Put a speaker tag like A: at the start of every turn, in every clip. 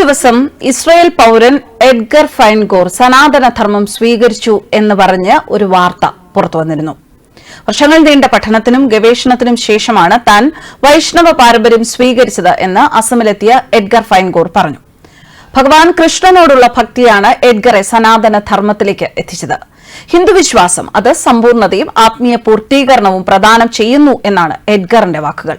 A: ദിവസം ഇസ്രയേൽ പൗരൻ എഡ്ഗർ ഫൈൻഗോർ സനാതനധർമ്മം സ്വീകരിച്ചു എന്ന് പറഞ്ഞ് ഒരു വാർത്ത പുറത്തുവന്നിരുന്നു വർഷങ്ങൾ നീണ്ട പഠനത്തിനും ഗവേഷണത്തിനും ശേഷമാണ് താൻ വൈഷ്ണവ പാരമ്പര്യം സ്വീകരിച്ചത് എന്ന് അസമിലെത്തിയ എഡ്ഗർ ഫൈൻഗോർ പറഞ്ഞു. ഭഗവാൻ കൃഷ്ണനോടുള്ള ഭക്തിയാണ് എഡ്ഗറെ സനാതനധർമ്മത്തിലേക്ക് എത്തിച്ചത്. ഹിന്ദുവിശ്വാസം അത് സമ്പൂർണതയും ആത്മീയ പൂർത്തീകരണവും പ്രദാനം ചെയ്യുന്നു എന്നാണ് എഡ്ഗറിന്റെ വാക്കുകൾ.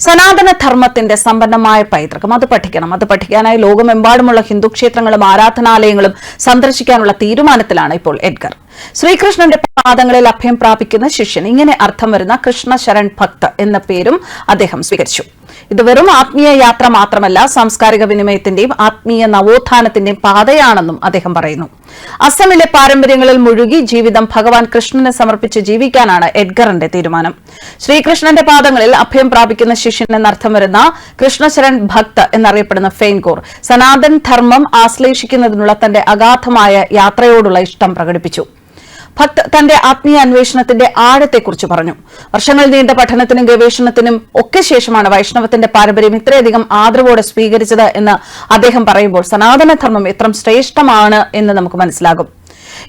A: സനാതന ധർമ്മത്തിന്റെ സമ്പന്നമായ പൈതൃകം. അത് പഠിക്കണം. അത് പഠിക്കാനായി ലോകമെമ്പാടുമുള്ള ഹിന്ദു ക്ഷേത്രങ്ങളും ആരാധനാലയങ്ങളും സന്ദർശിക്കാനുള്ള തീരുമാനത്തിലാണ് ഇപ്പോൾ എഡ്ഗർ. ശ്രീകൃഷ്ണന്റെ പാദങ്ങളിൽ അഭയം പ്രാപിക്കുന്ന ശിഷ്യൻ. ഇങ്ങനെ അർത്ഥം വരുന്ന കൃഷ്ണ ശരൺ ഭക്ത് എന്ന പേരും അദ്ദേഹം സ്വീകരിച്ചു. ഇത് വെറും ആത്മീയ യാത്ര മാത്രമല്ല സാംസ്കാരിക വിനിമയത്തിന്റെയും ആത്മീയ നവോത്ഥാനത്തിന്റെയും പാതയാണെന്നും അദ്ദേഹം പറയുന്നു. അസമിലെ പാരമ്പര്യങ്ങളിൽ മുഴുകി ജീവിതം ഭഗവാൻ കൃഷ്ണനെ സമർപ്പിച്ച് ജീവിക്കാനാണ് എഡ്ഗറിന്റെ തീരുമാനം. ശ്രീകൃഷ്ണന്റെ പാദങ്ങളിൽ അഭയം പ്രാപിക്കുന്ന ശിഷ്യൻ എന്നർത്ഥം വരുന്ന കൃഷ്ണശരൺ ഭക്ത് എന്നറിയപ്പെടുന്ന ഫെയിൻകോർ സനാതൻ ധർമ്മം ആശ്ലേഷിക്കുന്നതിനുള്ള തന്റെ അഗാധമായ യാത്രയോടുള്ള ഇഷ്ടം പ്രകടിപ്പിച്ചു. ഭക്ത് തന്റെ ആത്മീയ അന്വേഷണത്തിന്റെ ആഴത്തെക്കുറിച്ച് പറഞ്ഞു. വർഷങ്ങൾ നീണ്ട പഠനത്തിനും ഗവേഷണത്തിനും ഒക്കെ ശേഷമാണ് വൈഷ്ണവത്തിന്റെ പാരമ്പര്യം ഇത്രയധികം ആദരവോടെ സ്വീകരിച്ചത് എന്ന് അദ്ദേഹം പറയുമ്പോൾ സനാതനധർമ്മം എത്ര ശ്രേഷ്ഠമാണ് എന്ന് നമുക്ക് മനസ്സിലാകും.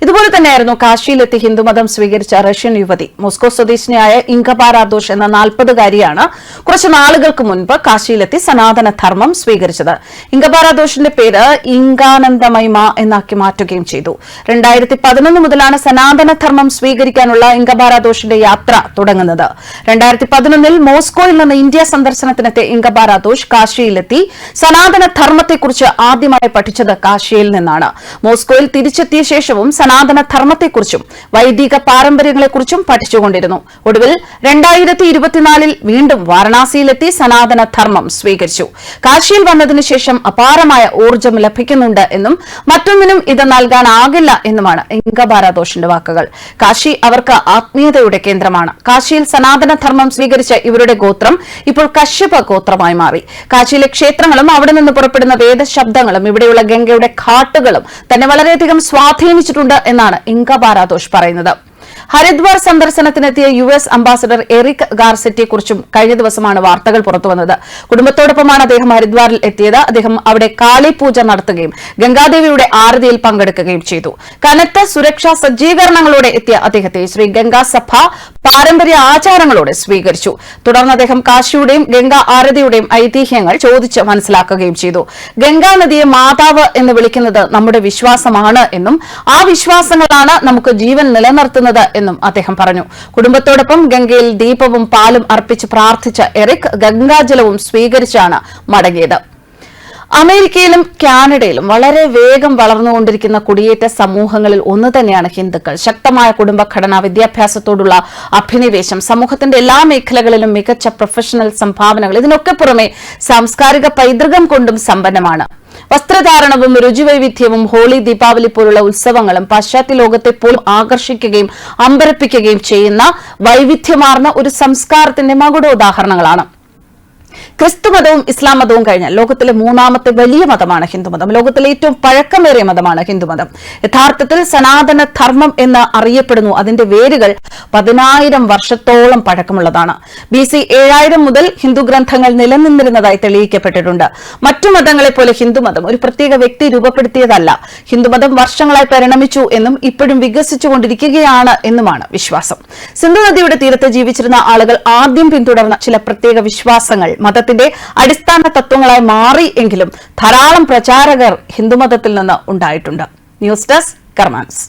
A: ഇതുപോലെ തന്നെയായിരുന്നു കാശിയിലെത്തി ഹിന്ദുമതം സ്വീകരിച്ച റഷ്യൻ യുവതി. മോസ്കോ സ്വദേശിനിയായ ഇങ്കപാരാദോഷ് എന്ന നാൽപ്പതുകാരിയാണ് കുറച്ച് നാളുകൾക്ക് മുൻപ് കാശിയിലെത്തി സനാതന ധർമ്മം സ്വീകരിച്ചത് ഇങ്കപാരാദോഷിന്റെ പേര് ഇങ്കാനന്ദമൈമ എന്നാക്കി മാറ്റുകയും ചെയ്തു. രണ്ടായിരത്തി പതിനൊന്ന് മുതലാണ് സനാതന ധർമ്മം സ്വീകരിക്കാനുള്ള ഇങ്കപാരാദോഷിന്റെ യാത്ര തുടങ്ങുന്നത്. രണ്ടായിരത്തി പതിനൊന്നിൽ മോസ്കോയിൽ നിന്ന് ഇന്ത്യ സന്ദർശനത്തിനെത്തിയ ഇങ്കപാരാദോഷ് കാശിയിലെത്തി സനാതന ധർമ്മത്തെക്കുറിച്ച് ആദ്യമായി പഠിച്ചത് കാശിയിൽ നിന്നാണ്. മോസ്കോയിൽ തിരിച്ചെത്തിയ ശേഷവും സനാതന ധർമ്മത്തെക്കുറിച്ചും വൈദിക പാരമ്പര്യങ്ങളെക്കുറിച്ചും പഠിച്ചുകൊണ്ടിരുന്നു. ഒടുവിൽ രണ്ടായിരത്തി ഇരുപത്തിനാലിൽ വീണ്ടും വാരണാസിയിലെത്തി സനാതന ധർമ്മം സ്വീകരിച്ചു. കാശിയിൽ വന്നതിനുശേഷം അപാരമായ ഊർജം ലഭിക്കുന്നുണ്ട് എന്നും മറ്റൊന്നിനും ഇത് നൽകാനാകില്ല എന്നുമാണ് ഇംഗബാരാദോഷിന്റെ വാക്കുകൾ. കാശി അവർക്ക് ആത്മീയതയുടെ കേന്ദ്രമാണ്. കാശിയിൽ സനാതന ധർമ്മം സ്വീകരിച്ച ഇവരുടെ ഗോത്രം ഇപ്പോൾ കശ്യപ ഗോത്രമായി മാറി. കാശിയിലെ ക്ഷേത്രങ്ങളും അവിടെ നിന്ന് പുറപ്പെടുന്ന വേദശബ്ദങ്ങളും ഇവിടെയുള്ള ഗംഗയുടെ ഘാട്ടുകളും തന്നെ വളരെയധികം സ്വാധീനിച്ചിട്ടുണ്ട് എന്നാണ് ഇംഗബാരാദോഷ് പറയുന്നത്. ഹരിദ്വാർ സന്ദർശനത്തിനെത്തിയ യു എസ് അംബാസഡർ എറിക് ഗാർസെറ്റിയെക്കുറിച്ചും കഴിഞ്ഞ ദിവസമാണ് വാർത്തകൾ പുറത്തുവന്നത്. കുടുംബത്തോടൊപ്പമാണ് അദ്ദേഹം ഹരിദ്വാറിൽ എത്തിയത്. അദ്ദേഹം അവിടെ കാളിപൂജ നടത്തുകയും ഗംഗാദേവിയുടെ ആരതിയിൽ പങ്കെടുക്കുകയും ചെയ്തു. കനത്ത സുരക്ഷാ സജ്ജീകരണങ്ങളോടെ എത്തിയ അദ്ദേഹത്തെ ശ്രീ ഗംഗാ സഭ പാരമ്പര്യ ആചാരങ്ങളോടെ സ്വീകരിച്ചു. തുടർന്ന് അദ്ദേഹം കാശിയുടെയും ഗംഗാ ആരതിയുടെയും ഐതിഹ്യങ്ങൾ ചോദിച്ച് മനസ്സിലാക്കുകയും ചെയ്തു. ഗംഗാ നദിയെ മാതാവ് എന്ന് വിളിക്കുന്നത് നമ്മുടെ വിശ്വാസമാണ് എന്നും ആ വിശ്വാസങ്ങളാണ് നമുക്ക് ജീവൻ നിലനിർത്തുന്നത് എന്നും അദ്ദേഹം പറഞ്ഞു. കുടുംബത്തോടൊപ്പം ഗംഗയിൽ ദീപവും പാലും അർപ്പിച്ച് പ്രാർത്ഥിച്ച എറിക് ഗംഗാജലവും സ്വീകരിച്ചാണ് മടങ്ങിയത്. അമേരിക്കയിലും കാനഡയിലും വളരെ വേഗം വളർന്നുകൊണ്ടിരിക്കുന്ന കുടിയേറ്റ സമൂഹങ്ങളിൽ ഒന്ന് തന്നെയാണ് ഹിന്ദുക്കൾ. ശക്തമായ കുടുംബഘടന വിദ്യാഭ്യാസത്തോടുള്ള അഭിനിവേശം സമൂഹത്തിന്റെ എല്ലാ മേഖലകളിലും മികച്ച പ്രൊഫഷണൽ സംഭാവനകൾ ഇതിനൊക്കെ പുറമെ സാംസ്കാരിക പൈതൃകം കൊണ്ടും സമ്പന്നമാണ്. വസ്ത്രധാരണവും രുചിവൈവിധ്യവും ഹോളി ദീപാവലി പോലുള്ള ഉത്സവങ്ങളും പാശ്ചാത്യ ലോകത്തെ പോലും ആകർഷിക്കുകയും അമ്പരപ്പിക്കുകയും ചെയ്യുന്ന വൈവിധ്യമാർന്ന ഒരു സംസ്കാരത്തിന്റെ മകുടോദാഹരണങ്ങളാണ് ക്രിസ്തുമതവും ഇസ്ലാം മതവും കഴിഞ്ഞാൽ ലോകത്തിലെ മൂന്നാമത്തെ വലിയ മതമാണ് ഹിന്ദുമതം. ലോകത്തിലെ ഏറ്റവും പഴക്കമേറിയ മതമാണ് ഹിന്ദുമതം. യഥാർത്ഥത്തിൽ സനാതന ധർമ്മം എന്ന് അറിയപ്പെടുന്നു. അതിന്റെ വേരുകൾ പതിനായിരം വർഷത്തോളം പഴക്കമുള്ളതാണ്. ബി സി ഏഴായിരം മുതൽ ഹിന്ദു ഗ്രന്ഥങ്ങൾ നിലനിന്നിരുന്നതായി തെളിയിക്കപ്പെട്ടിട്ടുണ്ട്. മറ്റു മതങ്ങളെ പോലെ ഹിന്ദുമതം ഒരു പ്രത്യേക വ്യക്തി രൂപപ്പെടുത്തിയതല്ല. ഹിന്ദുമതം വർഷങ്ങളായി പരിണമിച്ചു എന്നും ഇപ്പോഴും വികസിച്ചുകൊണ്ടിരിക്കുകയാണ് എന്നുമാണ് വിശ്വാസം. സിന്ധു നദിയുടെ തീരത്ത് ജീവിച്ചിരുന്ന ആളുകൾ ആദ്യം പിന്തുടർന്ന ചില പ്രത്യേക വിശ്വാസങ്ങൾ മതത്തിന്റെ അടിസ്ഥാന തത്വങ്ങളായി മാറി എങ്കിലും ധാരാളം പ്രചാരകർ ഹിന്ദുമതത്തിൽ നിന്ന് ഉണ്ടായിട്ടുണ്ട്. News desk കർമാൻസ്.